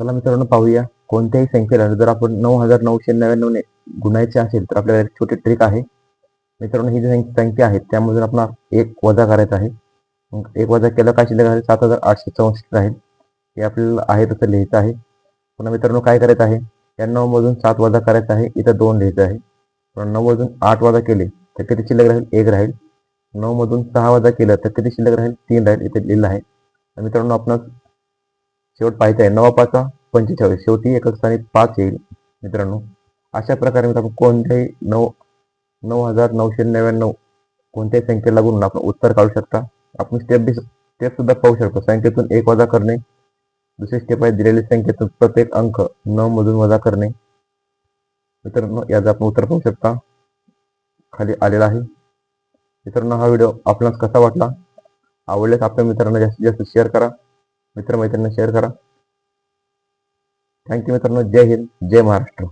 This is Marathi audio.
चला मित्रांनो पाहूया कोणत्याही संख्येला. जर आपण नऊ हजार नऊशे नव्याण्णवने गुणायचे असेल तर आपल्याला एक छोटी ट्रिक आहे. मित्रांनो ही जी संख्या आहे त्यामधून आपण एक वजा करायचा आहे. मग एक वजा केलं काय शिल्लक राहील? सात हजार आठशे चौसष्ट राहील. हे आपल्याला आहे तसं लिहायचं आहे. पुन्हा मित्रांनो काय करायचं आहे? या नऊ मधून सात वजा करायचा आहे. इथं दोन लिहायचं आहे. पण नऊ मधून आठ वजा केले तर किती शिल्लक राहील? एक राहील. नऊ मधून सहा वजा केलं तर किती शिल्लक राहील? तीन राहील. इथे लिहिलं आहे. मित्रांनो आपण शेवट पाहायचं आहे नवा पाचा पंचेचाळीस शेवटी एकच स्थानी पाच येईल. मित्रांनो अशा प्रकारे मित्रांनो कोणत्याही नऊ नऊ हजार नऊशे नव्याण्णव कोणत्याही संख्येला गुणून आपण उत्तर काढू शकता. आपण स्टेप बी स्टेप सुद्धा पाहू शकतो. संख्येतून एक वजा करणे दुसरी स्टेप आहे दिलेली संख्येतून प्रत्येक अंक नऊ मधून वजा करणे. मित्रांनो याचं आपण उत्तर पाहू शकता. खाली आलेला आहे. मित्रांनो हा व्हिडिओ आपणास कसा वाटला? आवडल्यास आपल्या मित्रांना जास्तीत जास्त शेअर करा. मित्रमैत्रिणींना शेअर करा. थँक्यू मित्रांनो. जय हिंद. जय महाराष्ट्र.